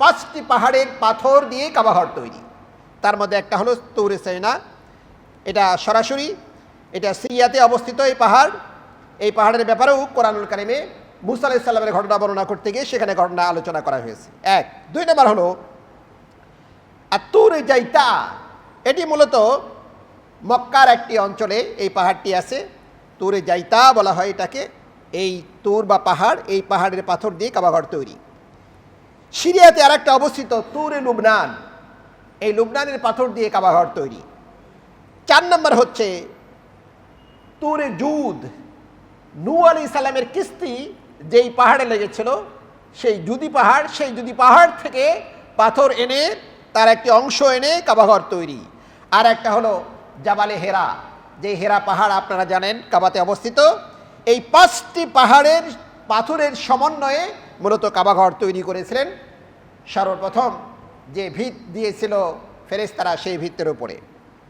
পাঁচটি পাহাড়ের পাথর দিয়ে কাবাঘর তৈরি। তার মধ্যে একটা হলো তৌরে সেনা, এটা সরাসরি, এটা সিরিয়াতে অবস্থিত এই পাহাড়। এই পাহাড়ের ব্যাপারেও কোরআনুল কারিমে মুসা আলাইহিস সালামের ঘটনা বর্ণনা করতে গিয়ে সেখানে ঘটনা আলোচনা করা হয়েছে। এক। দুই নম্বর হলো আর তুর জাইতা, এটি মূলত মক্কার একটি অঞ্চলে এই পাহাড়টি আছে। তুরে জাইতা বলা হয় এটাকে। এই তুর বা পাহাড়, এই পাহাড়ের পাথর দিয়ে কাবাঘর তৈরি। সিরিয়াতে আর একটা অবস্থিত তুরে লুবনান। এই লুবনানের পাথর দিয়ে কাবাঘর তৈরি। চার নম্বর হচ্ছে তুরে জুদ নু আলি সালামের কিস্তি যেই পাহাড়ে লেগেছিল, সেই জুদি পাহাড়, সেই জুদি পাহাড় থেকে পাথর এনে তার একটি অংশ এনে কাবাঘর তৈরি। আর একটা হলো জাবালে হেরা। যে হেরা পাহাড় আপনারা জানেন কাবাতে অবস্থিত। এই পাঁচটি পাহাড়ের পাথরের সমন্বয়ে মূলত কাবাঘর তৈরি করেছিলেন। সর্বপ্রথম যে ভিত দিয়েছিল ফেরেস্তারা সেই ভিত্তের উপরে।